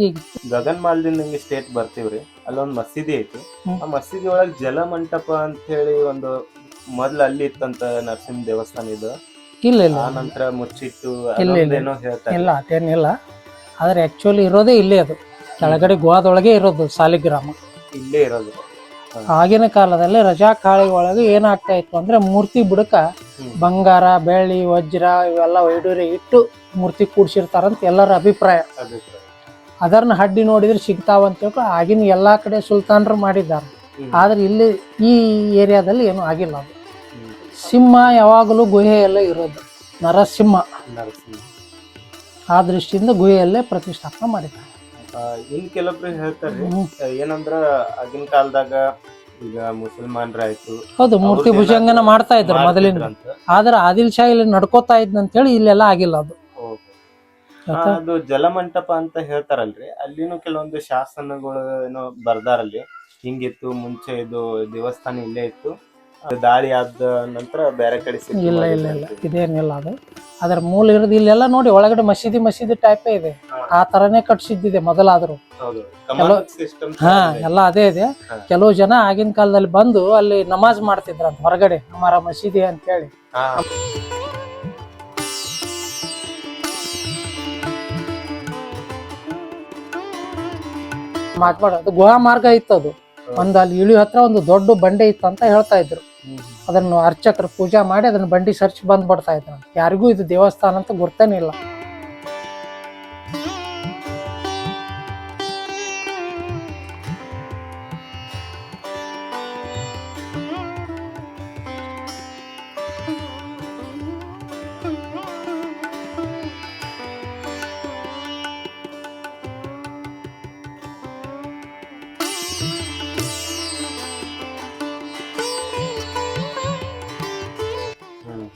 ಈಗ ಗಗನ್ ಮಾಲ್ದಿಂದ ಹಿಂಗೆ ಸ್ಟೇಟ್ ಬರ್ತೀವ್ರಿ. ಅಲ್ಲೊಂದ್ ಮಸೀದಿ ಐತಿ. ಆ ಮಸೀದಿ ಒಳಗ್ ಜಲಮಂಟಪ ಅಂತ ಹೇಳಿ ಒಂದು ಮೊದ್ಲು ಅಲ್ಲಿ ಇತ್ತಂತ ನರಸಿಂಹ ದೇವಸ್ಥಾನ ಇದು. ಇಲ್ಲ ಇಲ್ಲ. ಆ ನಂತರ ಮುಚ್ಚಿಟ್ಟು ಹೇಳ್ತಾರೆ. ಇಲ್ಲ ಅದೇನಿಲ್ಲ. ಆದ್ರೆ ಆಕ್ಚುಲಿ ಇರೋದೇ ಇಲ್ಲೇ ಅದು. ಕೆಳಗಡೆ ಗೋವಾದೊಳಗೆ ಇರೋದು ಸಾಲಿಗ್ರಾಮ. ಇಲ್ಲೇ ಇರೋದು. ಆಗಿನ ಕಾಲದಲ್ಲಿ ರಜಾ ಕಾಳಿ ಒಳಗೆ ಏನಾಗ್ತಾ ಇತ್ತು ಅಂದ್ರೆ ಮೂರ್ತಿ ಬುಡಕ ಬಂಗಾರ ಬೆಳ್ಳಿ ವಜ್ರ ಇವೆಲ್ಲ ವೈಡೂರಿ ಇಟ್ಟು ಮೂರ್ತಿ ಕೂಡ್ಸಿರ್ತಾರಂತ ಎಲ್ಲರ ಅಭಿಪ್ರಾಯ. ಅದನ್ನ ಹಡ್ಡಿ ನೋಡಿದ್ರೆ ಸಿಗ್ತಾವಂತ ಹೇಳ್ಕೊಂಡು ಆಗಿನ ಎಲ್ಲಾ ಕಡೆ ಸುಲ್ತಾನರು ಮಾಡಿದ್ದಾರೆ. ಆದ್ರೆ ಇಲ್ಲಿ ಈ ಏರಿಯಾದಲ್ಲಿ ಏನು ಆಗಿಲ್ಲ ಅದು. ಸಿಂಹ ಯಾವಾಗಲೂ ಗುಹೆಯಲ್ಲೇ ಇರೋದು ನರಸಿಂಹ. ನರಸಿಂಹ. ಆ ದೃಷ್ಟಿಯಿಂದ ಗುಹೆಯಲ್ಲೇ ಪ್ರತಿಷ್ಠಾಪನೆ ಮಾಡಿದ್ದಾರೆ. ಇನ್ ಕೆಲವೊಬ್ರು ಹೇಳ್ತಾರೆ. ಏನಂದ್ರ ಆಗಿನ ಕಾಲದಾಗ ಈಗ ಮುಸಲ್ಮಾನ್ರಾಯ್ತು ಹೌದು ಮೂರ್ತಿ ಭುಜಂಗನ ಮಾಡ್ತಾ ಇದ್ರು ಮೊದಲಿನ. ಆದ್ರೆ ಆದಿಲ್ ಶಾ ಇಲ್ಲಿ ನಡ್ಕೋತಾ ಇದ್ನಂತೇಳಿ ಇಲ್ಲೆಲ್ಲ ಆಗಿಲ್ಲ ಅದು. ಅದು ಜಲಮಂಟಪ ಅಂತ ಹೇಳ್ತಾರಲ್ರಿ ಅಲ್ಲಿನೂ ಕೆಲವೊಂದು ಶಾಸನಗಳು ಏನೋ ಬರ್ದಾರಲ್ಲಿ ಹಿಂಗಿತ್ತು ಮುಂಚೆ ಇದು ದೇವಸ್ಥಾನ ಇಲ್ಲೇ ಇತ್ತು ದಾಳಿ ಆದ ನಂತರ ಬೇರೆ ಕಡೆ ಇಲ್ಲ ಇಲ್ಲ ಇಲ್ಲ. ಇದೇನಿಲ್ಲ ಅದು. ಅದರ ಮೂಲ ಇರೋದು ಇಲ್ಲೆಲ್ಲ ನೋಡಿ ಒಳಗಡೆ ಮಸೀದಿ ಮಸೀದಿ ಟೈಪೇ ಇದೆ. ಆ ತರನೇ ಕಟ್ಸಿದ್ದಿದೆ ಮೊದಲಾದ್ರು. ಹೌದು. ಕೆಲವು- ಸಿಸ್ಟಮ್ ಹಾ ಎಲ್ಲ ಅದೇ ಇದೆ. ಕೆಲವು ಜನ ಆಗಿನ ಕಾಲದಲ್ಲಿ ಬಂದು ಅಲ್ಲಿ ನಮಾಜ್ ಮಾಡ್ತಿದ್ರ ಹೊರಗಡೆ ಅಮಾರ ಮಸೀದಿ ಅಂತ ಹೇಳಿ ಮಾತಾಡೋದು ಗುಹಾ ಮಾರ್ಗ ಇತ್ತು ಅದು. ಒಂದು ಅಲ್ಲಿ ಇಳಿ ಹತ್ರ ಒಂದು ದೊಡ್ಡ ಬಂಡೆ ಇತ್ತು ಅಂತ ಹೇಳ್ತಾ ಇದ್ರು. ಅದನ್ನು ಅರ್ಚಕರು ಪೂಜಾ ಮಾಡಿ ಅದನ್ನ ಬಂಡಿ ಸರ್ಚ್ ಬಂದ್ ಬಿಡ್ತಾ ಇದ್ರು. ಯಾರಿಗೂ ಇದು ದೇವಸ್ಥಾನ ಅಂತ ಗುರ್ತೇನಿಲ್ಲ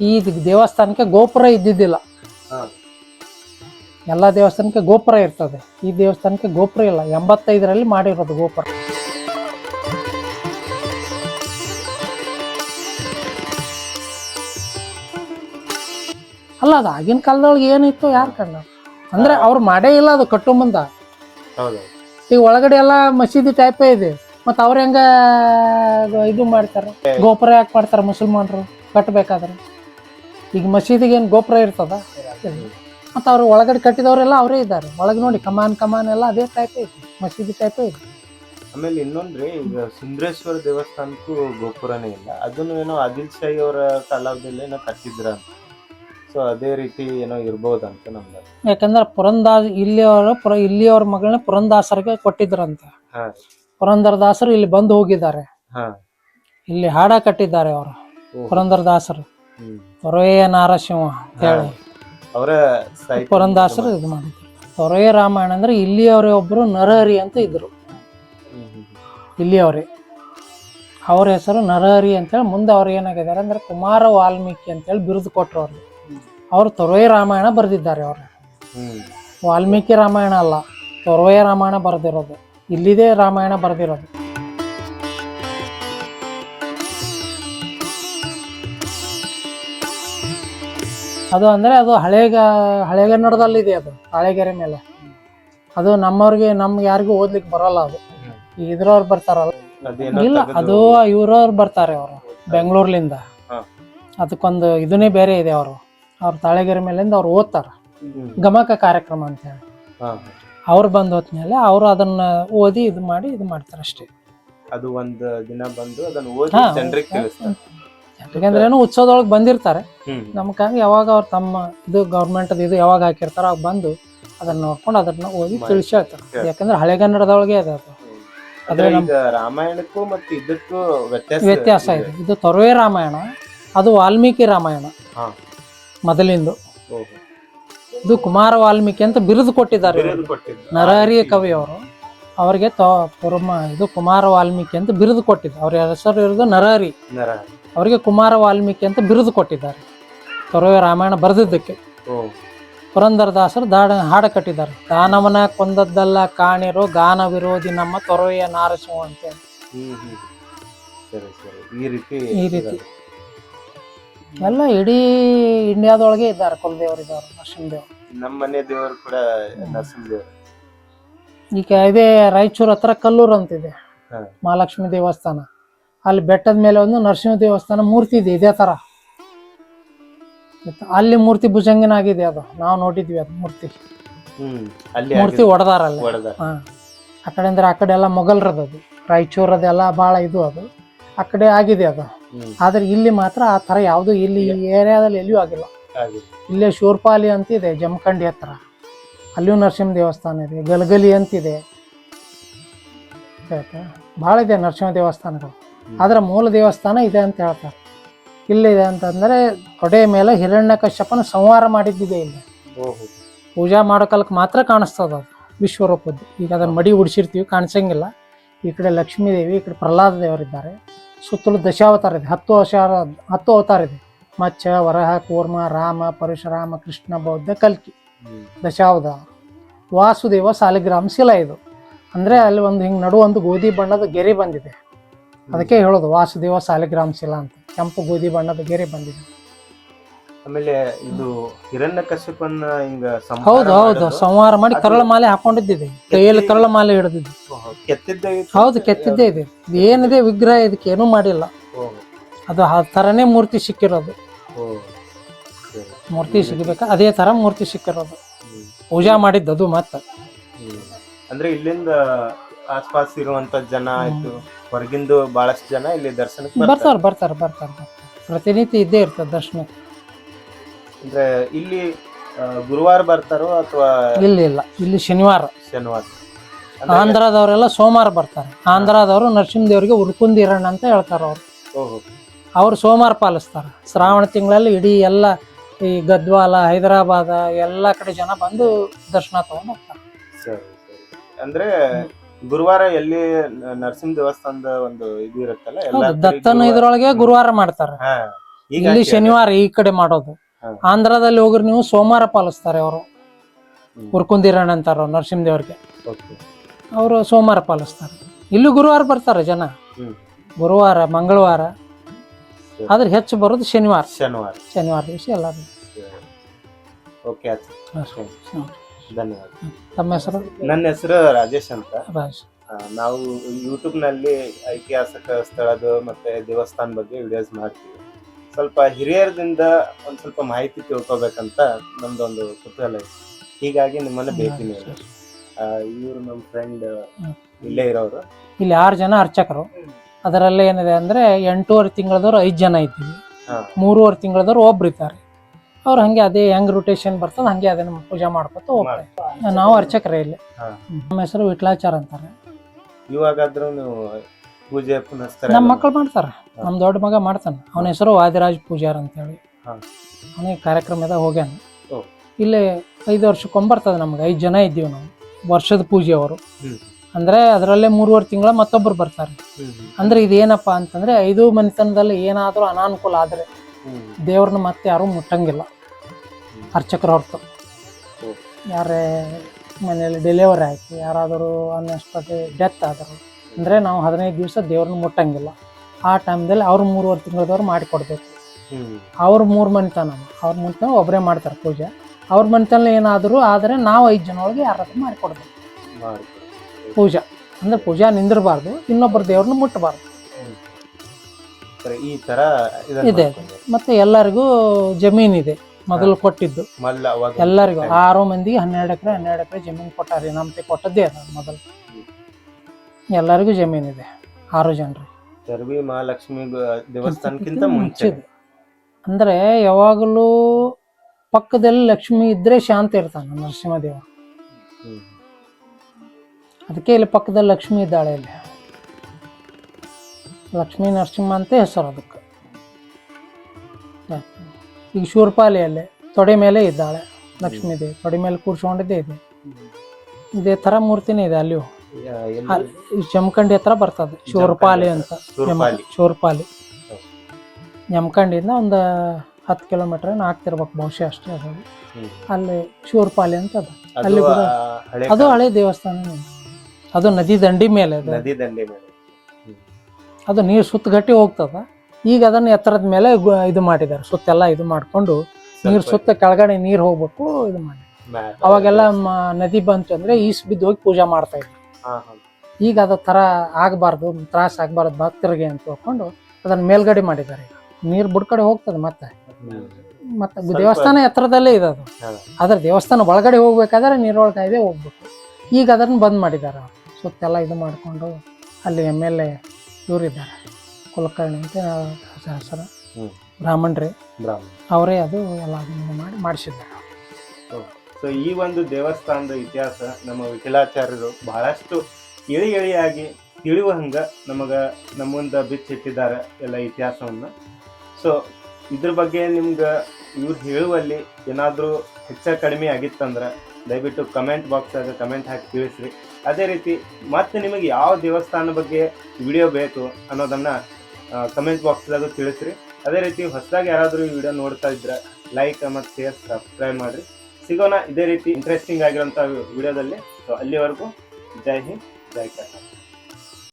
ಈ ದೇವಸ್ಥಾನಕ್ಕೆ ಗೋಪುರ ಇದ್ದಿದ್ದಿಲ್ಲ. ಎಲ್ಲ ದೇವಸ್ಥಾನಕ್ಕೆ ಗೋಪುರ ಇರ್ತದೆ. ಈ ದೇವಸ್ಥಾನಕ್ಕೆ ಗೋಪುರ ಇಲ್ಲ. ಎಂಬತ್ತೈದರಲ್ಲಿ ಮಾಡಿರೋದು ಗೋಪುರ. ಅಲ್ಲ ಅದು ಆಗಿನ ಕಾಲದೊಳಗೆ ಏನಿತ್ತು ಯಾರು ಕಂಡ ಅಂದ್ರೆ ಅವ್ರು ಮಾಡೇ ಇಲ್ಲ ಅದು ಕಟ್ಟು ಮುಂದ ಈಗ ಒಳಗಡೆ ಎಲ್ಲ ಮಸೀದಿ ಟೈಪೇ ಇದೆ. ಮತ್ತೆ ಅವ್ರ ಹೆಂಗ ಇದು ಮಾಡ್ತಾರೆ? ಗೋಪುರ ಯಾಕೆ ಮಾಡ್ತಾರೆ ಮುಸಲ್ಮಾನರು? ಕಟ್ಟಬೇಕಾದ್ರೆ ಈಗ ಮಸೀದಿಗೆ ಏನು ಗೋಪುರ ಇರ್ತದ? ಮತ್ತು ಅವ್ರು ಒಳಗಡೆ ಕಟ್ಟಿದವರೆಲ್ಲ ಅವರೇ ಇದ್ದಾರೆ. ಒಳಗೆ ನೋಡಿ ಕಮಾನ್ ಕಮಾನ್ ಎಲ್ಲ ಅದೇ ಟೈಪ್ ಐತಿ. ಮಸೀದಿ ಟೈಪ್ ಇದೆ ಆಮೇಲೆ ಇನ್ನೊಂದ್ರಿ ಈಗ ಸುಂದ್ರೇಶ್ವರ ದೇವಸ್ಥಾನಕ್ಕೂ ಗೋಪುರನೇ ಇಲ್ಲ. ಅದನ್ನು ಏನೋ ಆದಿಲ್ ಶಾಹಿ ಅವರ ಕಾಲದಲ್ಲಿ ಏನೋ ಕಟ್ಟಿದ್ರ ಸೊ ಅದೇ ರೀತಿ ಏನೋ ಇರ್ಬೋದಂತ ನಮ್ದು. ಯಾಕಂದ್ರೆ ಪುರಂದಾಸ್ ಇಲ್ಲಿಯವರು ಪುರ ಇಲ್ಲಿಯವ್ರ ಮಗಳನ್ನ ಪುರಂದಾಸರಿಗೆ ಕೊಟ್ಟಿದ್ರಂತ. ಹಾ. ಪುರಂದರದಾಸರು ಇಲ್ಲಿ ಬಂದು ಹೋಗಿದ್ದಾರೆ. ಹಾ. ಇಲ್ಲಿ ಹಾಡ ಕಟ್ಟಿದ್ದಾರೆ ಅವರು. ಪುರಂದರದಾಸರು ಹ್ಮ್. ತೊರೆಯ ನಾರಸಿಂಹ ಅಂತೇಳಿ ಅವರ ಪುರಂದಾಸರು ಇದು ಮಾಡಿದ್ರು. ತೊರೆಯ ರಾಮಾಯಣ ಅಂದ್ರೆ ಇಲ್ಲಿಯವರೇ ಒಬ್ರು ನರಹರಿ ಅಂತ ಇದ್ರು. ಇಲ್ಲಿ. ಇಲ್ಲಿಯವರೇ ಅವ್ರ ಹೆಸರು ನರಹರಿ ಅಂತೇಳಿ ಮುಂದೆ ಅವ್ರು ಏನಾಗಿದ್ದಾರೆ ಅಂದ್ರೆ ಕುಮಾರ ವಾಲ್ಮೀಕಿ ಅಂತೇಳಿ ಬಿರುದು ಕೊಟ್ಟರು ಅವ್ರಿಗೆ ಅವರು ತೊರೆಯ ರಾಮಾಯಣ ಬರೆದಿದ್ದಾರೆ ಅವರು. ವಾಲ್ಮೀಕಿ ರಾಮಾಯಣ ಅಲ್ಲ ತೊರೆಯ ರಾಮಾಯಣ ಬರೆದಿರೋದು. ಇಲ್ಲಿದೆ ರಾಮಾಯಣ ಬರೆದಿರೋದು. ಅದು ಅಂದ್ರೆ ಅದು ಹಳೆಗ ಹಳೆಗನ್ನಡದಲ್ಲಿದೆ ಅದು ಹಳೆಗೆರೆ ಮೇಲೆ. ಅದು ನಮ್ಮವ್ರಿಗೆ ನಮ್ಗೆ ಯಾರಿಗೂ ಓದ್ಲಿಕ್ಕೆ ಬರಲ್ಲ ಅದು. ಇದ್ರವ್ರು ಬರ್ತಾರಲ್ಲ. ಇಲ್ಲ ಅದು ಇವ್ರವ್ರು ಬರ್ತಾರೆ ಅವರು ಬೆಂಗಳೂರ್ಲಿಂದ. ಅದಕ್ಕೊಂದು ಇದನ್ನೇ ಬೇರೆ ಇದೆ ಅವರು. ಅವ್ರ ತಾಳೆಗೆರೆ ಮೇಲಿಂದ ಅವ್ರು ಓದ್ತಾರ. ಗಮಕ ಕಾರ್ಯಕ್ರಮ ಅಂತ ಹೇಳಿ. ಅವ್ರು ಬಂದು ಹೋದ್ಮೇಲೆ ಅವರು ಅದನ್ನ ಓದಿ ಇದು ಮಾಡಿ ಇದು ಮಾಡ್ತಾರೆ ಅಷ್ಟೇ ಅದು ಒಂದು ದಿನ ಬಂದು ಅದನ್ನ ಓದಿ ಜನರಿಗೆ ತಿಳಿಸ್ತಾರೆ. ಯಾಕಂದ್ರೆ ಏನೋ ಉತ್ಸವದೊಳಗೆ ಬಂದಿರ್ತಾರೆ. ನಮ್ಗಾಗಿ ಯಾವಾಗ ಅವ್ರು ತಮ್ಮ ಇದು ಗೌರ್ಮೆಂಟ್ ಇದು ಯಾವಾಗ ಹಾಕಿರ್ತಾರ ಅವಾಗ ಬಂದು ಅದನ್ನ ನೋಡ್ಕೊಂಡು ಅದನ್ನ ಓದಿ. ತಿಳಿಸಿ ಹೇಳ್ತಾರೆ. ಯಾಕಂದ್ರೆ ಹಳೆಗನ್ನಡದೊಳಗೆ ಅದ. ರಾಮಾಯಣಕ್ಕೂ ಮತ್ತೆ ಇದಕ್ಕೂ ವ್ಯತ್ಯಾಸ ಇದೆ. ಇದು. ತೊರವೆ ರಾಮಾಯಣ ಅದು ವಾಲ್ಮೀಕಿ ರಾಮಾಯಣ. ಮೊದಲಿಂದು. ಇದು ಕುಮಾರ ವಾಲ್ಮೀಕಿ ಅಂತ ಬಿರುದು ಕೊಟ್ಟಿದ್ದಾರೆ. ನರಹರಿ ಕವಿ ಅವರು. ಅವರಿಗೆ ತೊ ಇದು ಕುಮಾರ ವಾಲ್ಮೀಕಿ ಅಂತ ಬಿರುದು ಕೊಟ್ಟಿದ್ದಾರೆ. ಅವ್ರ ಹೆಸರು ಇರೋದು ನರಹರಿ. ನರ ಅವರಿಗೆ ಕುಮಾರ ವಾಲ್ಮೀಕಿ ಅಂತ ಬಿರುದು ಕೊಟ್ಟಿದ್ದಾರೆ. ತೊರವೆ ರಾಮಾಯಣ ಬರೆದಿದ್ದಕ್ಕೆ. ಪುರಂದರದಾಸರು ದಾಡ ಹಾಡ ಕಟ್ಟಿದ್ದಾರೆ. ದಾನವನ ಕೊಂದದ್ದಲ್ಲ ಕಾಣಿರೋ ಗಾನ ವಿರೋಧಿ ನಮ್ಮ ತೊರವೆಯ ನಾರಸಿಂಹ ಅಂತ ಈ ರೀತಿ ಈ ರೀತಿ. ಎಲ್ಲ ಇಡೀ ಇಂಡಿಯಾದೊಳಗೆ ಇದ್ದಾರೆ ಕುಲದೇವರು ಇದ್ದಾರೆ ನರಸಿಂಹದೇವರು. ನಮ್ಮ ಮನೆ ದೇವರು ಕೂಡ ಈಗ ಇದೇ ರಾಯಚೂರು ಹತ್ರ ಕಲ್ಲೂರು ಅಂತಿದೆ. ಮಹಾಲಕ್ಷ್ಮಿ ದೇವಸ್ಥಾನ. ಅಲ್ಲಿ ಬೆಟ್ಟದ ಮೇಲೆ ಒಂದು ನರಸಿಂಹ ದೇವಸ್ಥಾನ ಮೂರ್ತಿ ಇದೆ ಇದೇ ಥರ ಅಲ್ಲಿ ಮೂರ್ತಿ ಭುಜಂಗನ ಆಗಿದೆ ಅದು. ನಾವು ನೋಡಿದ್ವಿ ಅದು ಮೂರ್ತಿ. ಮೂರ್ತಿ ಒಡೆದಾರಲ್ಲಿ. ಅಲ್ಲಿ ಹಾ. ಆ ಕಡೆ ಅಂದ್ರೆ ಆ ಕಡೆ ಎಲ್ಲ ಮೊಘಲ್ರದ್ದು ಅದು. ರಾಯಚೂರದೆಲ್ಲ ಭಾಳ ಇದು ಅದು. ಆ ಕಡೆ ಆಗಿದೆ ಅದು. ಆದ್ರೆ ಇಲ್ಲಿ ಮಾತ್ರ ಆ ಥರ ಯಾವುದು ಇಲ್ಲಿ ಈ ಏರಿಯಾದಲ್ಲಿ ಎಲ್ಲಿಯೂ ಆಗಿಲ್ಲ. ಇಲ್ಲೇ ಶೂರ್ಪಾಲಿ ಅಂತಿದೆ ಜಮಖಂಡಿ ಹತ್ರ. ಅಲ್ಲಿಯೂ ನರಸಿಂಹ ದೇವಸ್ಥಾನ ಇದೆ ಗಲಗಲಿ ಅಂತಿದೆ. ಭಾಳ ಇದೆ ನರಸಿಂಹ ದೇವಸ್ಥಾನಗಳು. ಆದ್ರೆ ಮೂಲ ದೇವಸ್ಥಾನ ಇದೆ ಅಂತ ಹೇಳ್ತಾರೆ. ಇಲ್ಲಿದೆ ಅಂತಂದ್ರೆ ಕೊಡೆಯ ಮೇಲೆ ಹಿರಣ್ಯ ಕಶ್ಯಪನ ಸಂಹಾರ ಮಾಡಿದ್ದಿದೆ ಇಲ್ಲಿ. ಪೂಜಾ ಮಾಡೋ ಕಾಲಕ್ಕೆ ಮಾತ್ರ ಕಾಣಿಸ್ತದ ಅದು ವಿಶ್ವರೂಪದ್ದು. ಈಗ ಅದನ್ನು ಮಡಿ ಉಡಿಸಿರ್ತೀವಿ ಕಾಣಿಸಂಗಿಲ್ಲ. ಈ ಕಡೆ ಲಕ್ಷ್ಮೀ ದೇವಿ ಈ ಕಡೆ ಪ್ರಹ್ಲಾದ ದೇವರಿದ್ದಾರೆ. ಸುತ್ತಲೂ ದಶಾವತಾರ ಇದೆ ಹತ್ತು ಅವತಾರ ಹತ್ತು ಅವತಾರ ಇದೆ. ಮಚ್ಚ ವರಹ ಕೂರ್ಮ ರಾಮ ಪರಶುರಾಮ ಕೃಷ್ಣ ಬೌದ್ಧ ಕಲ್ಕಿ. ದಶಾವದ ದಶಾವತಾರ. ವಾಸುದೇವ ಸಾಲಿಗ್ರಾಮ ಶಿಲಾ ಇದು. ಅಂದ್ರೆ ಅಲ್ಲಿ ಒಂದು ಹಿಂಗೆ ನಡು ಒಂದು ಗೋಧಿ ಬಣ್ಣದ ಗೆರೆ ಬಂದಿದೆ. ಅದಕ್ಕೆ ಹೇಳೋದು ವಾಸುದೇವ ಸಾಲಿಗ್ರಾಮ ಶಿಲಾ ಅಂತ. ಕೆಂಪು ಗೋಧಿ ಬಣ್ಣದ ಗೆರೆ ಬಂದಿದೆ. ಆಮೇಲೆ ಇದು ಹಿರಣ್ಯ ಕಶ್ಯಪನ್ನ ಹಿಂಗ ಸಂಹಾರ ಹೌದು ಹೌದು. ಮಾಡೋದು, ಸಂಹಾರ ಮಾಡಿ ಕರಳ ಮಾಲೆ ಹಾಕೊಂಡಿದ್ದಿದೆ. ಕೈಯಲ್ಲಿ ಕರಳ ಮಾಲೆ ಹಿಡಿದಿದ್ದು. ಓಹೋ, ಕೆತ್ತಿದ್ದ ಇತ್ತು? ಹೌದು ಕೆತ್ತಿದ್ದೆ ಇದೆ. ಇದು ಏನಿದೆ ವಿಗ್ರಹ ಇದಕ್ಕೆ ಏನು ಮಾಡಿಲ್ಲ. ಓಹೋ, ಅದು ಆ ಥರನೇ ಮೂರ್ತಿ ಸಿಕ್ಕಿರೋದು. ಸರಿ. ಮೂರ್ತಿ ಸಿಗಬೇಕ ಅದೇ ಥರ ಮೂರ್ತಿ ಸಿಕ್ಕಿರೋದು. ಹ್ಮ್, ಪೂಜಾ ಮಾಡಿದ್ದು ಅದು ಮತ್ತೆ. ಹ್ಮ್. ಅಂದ್ರೆ ಇಲ್ಲಿಂದ ಆಸ್ಪಾಸ್ ಇರುವಂತ ಜನ ಆಯ್ತು. ಹೊರಗಿಂದು ಬಹಳಷ್ಟು ಜನ ಇಲ್ಲಿ ದರ್ಶನಕ್ಕೆ ಬರ್ತಾರೆ. ಬರ್ತಾರೆ ಬರ್ತಾರೆ ಪ್ರತಿನಿತ್ಯ ಇದ್ದೇ ಇರ್ತದೆ ದರ್ಶನಕ್ಕೆ ಅಂದ್ರೆ ಇಲ್ಲಿ ಆ, ಗುರುವಾರ ಬರ್ತಾರೋ ಅಥವಾ ಇಲ್ಲಿ ಇಲ್ಲ. ಇಲ್ಲಿ ಶನಿವಾರ. ಶನಿವಾರ? ಅಂದ್ರೆ- ಆಂಧ್ರದವರೆಲ್ಲ ಸೋಮವಾರ ಬರ್ತಾರೆ. ಆಂಧ್ರದವರು ನರಸಿಂಹದೇವರಿಗೆ ಉರ್ಕುಂದಿರಣ್ಣ ಅಂತ ಹೇಳ್ತಾರೆ ಅವರು. ಓಹೋ. ಅವ್ರು ಸೋಮವಾರ ಪಾಲಿಸ್ತಾರೆ. ಶ್ರಾವಣ ತಿಂಗಳಲ್ಲಿ ಇಡೀ ಎಲ್ಲ ಈ ಗದ್ವಾಲ ಹೈದರಾಬಾದ ಎಲ್ಲ ಕಡೆ ಜನ ಬಂದು ದರ್ಶನ ತಗೊಂಡು ಹೋಗ್ತಾರೆ. ಸರಿ ಸರಿ. ಅಂದ್ರೆ ಗುರುವಾರ ಎಲ್ಲಿ ನರಸಿಂಹ ದೇವಸ್ಥಾನದ ಒಂದು ಇದು ಇರುತ್ತಲ್ಲ ಎಲ್ಲ ಹೌದು ದತ್ತನ ಇದ್ರೊಳಗೆ ಗುರುವಾರ ಮಾಡ್ತಾರೆ. ಹಾ ಈಗ ಇಲ್ಲಿ ಶನಿವಾರ ಈ ಕಡೆ ಮಾಡೋದು. ಹಾ. ಆಂಧ್ರದಲ್ಲಿ ಹೋಗ್ರಿ ನೀವು ಸೋಮವಾರ ಪಾಲಿಸ್ತಾರೆ ಅವರು. ಹ್ಮ್. ಉರ್ಕುಂದಿರಣ್ಣ ಅಂತಾರ ನರಸಿಂಹ ದೇವರಿಗೆ. ಅವರು ಸೋಮವಾರ ಪಾಲಿಸ್ತಾರೆ. ಇಲ್ಲೂ ಗುರುವಾರ ಬರ್ತಾರೆ ಜನ. ಹ್ಮ್. ಗುರುವಾರ ಮಂಗಳವಾರ. ಸರಿ. ಆದ್ರೆ ಹೆಚ್ಚು ಬರೋದು ಶನಿವಾರ. ಶನಿವಾರ. ಶನಿವಾರ ದಿವಸ ಎಲ್ಲಾರು ಓಕೆ ಆಯ್ತು. ಧನ್ಯವಾದ. ತಮ್ಮ ಹೆಸರು? ನನ್ನ ಹೆಸರು ರಾಜೇಶ್ ಅಂತ. ರಾಜ್ ಆ, ನಾವು ಯೂಟ್ಯೂಬ್ನಲ್ಲಿ ಐತಿಹಾಸಿಕ ಸ್ಥಳದ ಮತ್ತೆ ದೇವಸ್ಥಾನ ಬಗ್ಗೆ ವಿಡಿಯೋಸ್ ಮಾಡ್ತೀವಿ. ಸ್ವಲ್ಪ ಹಿರಿಯರದಿಂದ ಒಂದ್ ಸ್ವಲ್ಪ ಮಾಹಿತಿ ತಿಳ್ಕೊಬೇಕಂತ ನಮ್ದೊಂದು ಕುತೂಹಲ ಇದೆ. ಹೀಗಾಗಿ ನಿಮ್ಮನ್ನ ಭೇಟಿ ನೀಡಿ ಇವರು ನಮ್ಮ ಫ್ರೆಂಡ್ ಹ್ಮ್. ಇಲ್ಲೇ ಇರೋರು. ಇಲ್ಲಿ ಆರು ಜನ ಅರ್ಚಕರು. ಅದರಲ್ಲಿ ಏನಿದೆ ಅಂದ್ರೆ ಎಂಟೂವರೆ ತಿಂಗಳದವ್ರು ಐದು ಜನ ಇದ್ದೀವಿ. ಹಾ. ಮೂರುವರೆ ತಿಂಗಳದವ್ರು ಒಬ್ರು ಇದ್ದಾರೆ. ಅವ್ರು ಹಂಗೆ ಅದೇ ಹೆಂಗ್ ರೊಟೇಷನ್ ಬರ್ತದೆ ಹಂಗೆ ಅದನ್ನ ಪೂಜೆ ಮಾಡ್ಕೊತ ಹೋಗ್ತಾರೆ. ನಾವು ಅರ್ಚಕರೇ ಇಲ್ಲಿ. ನಮ್ಮ ಹೆಸರು ವಿಟ್ಲಾಚಾರ ಅಂತಾರೆ. ಇವಾಗಾದ್ರೂ ಪೂಜೆ ನಮ್ಮ ಮಕ್ಕಳು ಮಾಡ್ತಾರೆ. ನಮ್ಮ ದೊಡ್ಡ ಮಗ ಮಾಡ್ತಾನೆ. ಅವನ ಹೆಸರು ವಾದಿರಾಜ್ ಪೂಜಾರ್ ಅಂತೇಳಿ. ಹೇಳಿ ಅವನಿಗೆ ಕಾರ್ಯಕ್ರಮದಾಗ ಹೋಗ್ಯಾನ. ಇಲ್ಲೇ ಐದು ವರ್ಷಕ್ಕೊಂಬರ್ತದೆ ನಮ್ಗೆ ಐದು ಜನ ಇದ್ದೀವಿ ನಾವು. ವರ್ಷದ ಪೂಜೆ ಅವರು. ಅಂದ್ರೆ ಅದರಲ್ಲೇ ಮೂರುವರೆ ತಿಂಗಳ ಮತ್ತೊಬ್ಬರು ಬರ್ತಾರೆ. ಅಂದ್ರೆ ಇದೇನಪ್ಪ ಅಂತಂದ್ರೆ ಐದು ಮನೆತನದಲ್ಲಿ ಏನಾದರೂ ಅನಾನುಕೂಲ ಆದ್ರೆ ದೇವ್ರನ್ನ ಮತ್ತೆ ಯಾರು ಮುಟ್ಟಂಗಿಲ್ಲ. ಅರ್ಚಕರ ಹೊರತು. ಯಾರೇ ಮನೆಯಲ್ಲಿ ಡೆಲಿವರಿ ಆಯ್ತು ಯಾರಾದರೂ ಅನ್ನಷ್ಟೇ ಡೆತ್ ಆದರು ಅಂದರೆ ನಾವು ಹದಿನೈದು ದಿವಸ ದೇವ್ರನ್ನ ಮುಟ್ಟಂಗಿಲ್ಲ ಆ ಟೈಮ್ದಲ್ಲಿ ಅವ್ರು ಮೂರುವರೆ ತಿಂಗಳದವ್ರು ಮಾಡಿಕೊಡ್ಬೇಕು ಅವ್ರ ಮೂರು ಮನೆತನ ಅವ್ರ ಮನೆತನ ಒಬ್ಬರೇ ಮಾಡ್ತಾರೆ ಪೂಜೆ ಅವ್ರ ಮನೆತನ ಏನಾದರೂ ಆದರೆ ನಾವು ಐದು ಜನ ಒಳಗೆ ಯಾರಾದರೂ ಮಾಡಿಕೊಡ್ಬೇಕು. ಪೂಜಾ ಅಂದ್ರೆ ಪೂಜಾ ನಿಂದಿರಬಾರ್ದು ಇನ್ನೊಬ್ಬರು ದೇವ್ರನ್ನ ಮುಟ್ಟಬಾರ್ದು ಈ ತರ ಇದೆ. ಮತ್ತೆ ಎಲ್ಲರಿಗೂ ಜಮೀನ್ ಇದೆ ಮೊದಲು ಕೊಟ್ಟಿದ್ದು. ಎಲ್ಲರಿಗೂ. ಆರು ಮಂದಿಗೆ ಹನ್ನೆರಡು ಎಕರೆ ಹನ್ನೆರಡು ಎಕರೆ ಜಮೀನು ಕೊಟ್ಟಾರಿ ನಮ್ಗೆ ಕೊಟ್ಟದ್ದೇ ಅದ ಮೊದಲು. ಎಲ್ಲರಿಗೂ ಜಮೀನ್ ಇದೆ ಆರು ಜನರು. ಮಹಾಲಕ್ಷ್ಮಿ ದೇವಸ್ಥಾನಕ್ಕಿಂತ ಮುಂಚೆ ಅಂದ್ರೆ ಯಾವಾಗಲೂ ಪಕ್ಕದಲ್ಲಿ ಲಕ್ಷ್ಮಿ ಇದ್ರೆ ಶಾಂತಿ ಇರ್ತಾನೆ ನರಸಿಂಹದೇವ. ಅದಕ್ಕೆ ಇಲ್ಲಿ ಪಕ್ಕದಲ್ಲಿ ಲಕ್ಷ್ಮಿ ಇದ್ದಾಳೆ ಇಲ್ಲಿ. ಲಕ್ಷ್ಮೀ ನರಸಿಂಹ ಅಂತ ಹೆಸರು ಅದಕ್ಕೆ. ಈಗ ಶೂರ್ಪಾಲಿಯಲ್ಲಿ ತೊಡೆ ಮೇಲೆ ಇದ್ದಾಳೆ ಲಕ್ಷ್ಮೀ ದೇವಿ ತೊಡೆ ಮೇಲೆ ಕೂರ್ಸ್ಕೊಂಡಿದ್ದೇ ಇದೆ. ಇದೇ ಥರ ಮೂರ್ತಿನೇ ಇದೆ ಅಲ್ಲಿಯೂ. ಜಮಖಂಡಿ ಹತ್ರ ಬರ್ತದೆ. ಶೂರ್ಪಾಲಿ ಅಂತ. ಶೂರ್ಪಾಲಿ. ಜಮಖಂಡಿಯಿಂದ ಒಂದು ಹತ್ತು ಕಿಲೋಮೀಟರ್ ಏನು ಆಗ್ತಿರ್ಬೇಕು ಬಹುಶಃ ಅಷ್ಟೇ ಅದು. ಅಲ್ಲಿ ಶೂರ್ಪಾಲಿ ಅಂತ ಅದು. ಅಲ್ಲಿ ಕೂಡ- ಅದು ಹಳೆ ದೇವಸ್ಥಾನ. ಅದು ನದಿ ದಂಡಿ ಮೇಲೆ ಅದು ನದಿ ದಂಡಿ ಮೇಲೆ. ಅದು ನೀರು ಸುತ್ತ ಗಟ್ಟಿ ಹೋಗ್ತದ. ಈಗ ಅದನ್ನ ಎತ್ತರದ ಮೇಲೆ ಇದು ಮಾಡಿದ್ದಾರೆ. ಸುತ್ತೆಲ್ಲ ಇದು ಮಾಡ್ಕೊಂಡು ನೀರು ಸುತ್ತ ಕೆಳಗಡೆ ನೀರು ಹೋಗ್ಬೇಕು ಇದು ಮಾಡಿ. ಅವಾಗೆಲ್ಲ ನದಿ ಬಂತು ಅಂದ್ರೆ ಈಸ್ ಬಿದ್ದು ಹೋಗಿ ಪೂಜೆ ಮಾಡ್ತಾ ಇದ್ರು. ಈಗ ಅದ ತರ ಆಗಬಾರ್ದು ತ್ರಾಸ ಆಗಬಾರ್ದು ಭಕ್ತರಿಗೆ ಅಂತ ಹೇಳ್ಕೊಂಡು ಅದನ್ನ ಮೇಲ್ಗಡೆ ಮಾಡಿದ್ದಾರೆ. ನೀರು ಬುಡ್ಕಡೆ ಹೋಗ್ತದೆ ಮತ್ತೆ. ಮತ್ತೆ ದೇವಸ್ಥಾನ ಎತ್ತರದಲ್ಲೇ ಇದೆ ಅದು. ಅದ್ರ ಆದ್ರೆ ದೇವಸ್ಥಾನ ಒಳಗಡೆ ಹೋಗ್ಬೇಕಾದ್ರೆ ನೀರೊಳಗಾಯ್ದೆ ಹೋಗ್ಬೇಕು. ಈಗ ಅದನ್ನ ಬಂದ್ ಮಾಡಿದ್ದಾರೆ ಸುತ್ತೆಲ್ಲ ಇದು ಮಾಡಿಕೊಂಡು ಅಲ್ಲಿ ಎಂ ಎಲ್ ಎ ಇವರಿದ್ದಾರೆ ಕುಲಕರ್ಣಿ ಅಂತ ಹೆಸರು. ಬ್ರಾಹ್ಮಣರೇ. ಬ್ರಾಹ್ಮಣ. ಅವರೇ ಅದು ಎಲ್ಲ ಅದನ್ನ ಮಾಡಿ ಮಾಡಿಸಿದ್ದಾರೆ. ಸೊ ಈ ಒಂದು ದೇವಸ್ಥಾನದ ಇತಿಹಾಸ ನಮ್ಮ ವಿಠಲಾಚಾರ್ಯರು ಬಹಳಷ್ಟು ಇಳಿ ಇಳಿಯಾಗಿ ಹಂಗೆ ನಮಗ ನಮ್ಮ ಮುಂದೆ ಬಿಚ್ಚಿಟ್ಟಿದ್ದಾರೆ ಎಲ್ಲ ಇತಿಹಾಸವನ್ನು. ಸೊ ಇದ್ರ ಬಗ್ಗೆ ನಿಮ್ಗೆ ಇವ್ರು ಹೇಳುವಲ್ಲಿ ಏನಾದರೂ ಹೆಚ್ಚು ಕಡಿಮೆ ಆಗಿತ್ತಂದ್ರೆ ದಯವಿಟ್ಟು ಕಮೆಂಟ್ ಬಾಕ್ಸಾಗ ಕಮೆಂಟ್ ಹಾಕಿ ತಿಳಿಸ್ರಿ. ಅದೇ ರೀತಿ ಮತ್ತೆ ನಿಮಗೆ ಯಾವ ದೇವಸ್ಥಾನ ಬಗ್ಗೆ ವಿಡಿಯೋ ಬೇಕು ಅನ್ನೋದನ್ನ ಕಮೆಂಟ್ ಬಾಕ್ಸ್ದಾಗ ತಿಳಿಸ್ರಿ. ಅದೇ ರೀತಿ ಹೊಸದಾಗಿ ಯಾರಾದರೂ ಈ ವಿಡಿಯೋ ನೋಡ್ತಾ ಇದ್ರೆ ಲೈಕ್ ಮತ್ತು ಶೇರ್ ಸಬ್ಸ್ಕ್ರೈಬ್ ಮಾಡಿರಿ. ಸಿಗೋಣ ಇದೇ ರೀತಿ ಇಂಟ್ರೆಸ್ಟಿಂಗ್ ಆಗಿರೋಂಥ ವಿಡಿಯೋದಲ್ಲಿ ಸೊ ಅಲ್ಲಿವರೆಗೂ ಜೈ ಹಿಂದ್, ಜೈ ಕರ್ನಾಟಕ.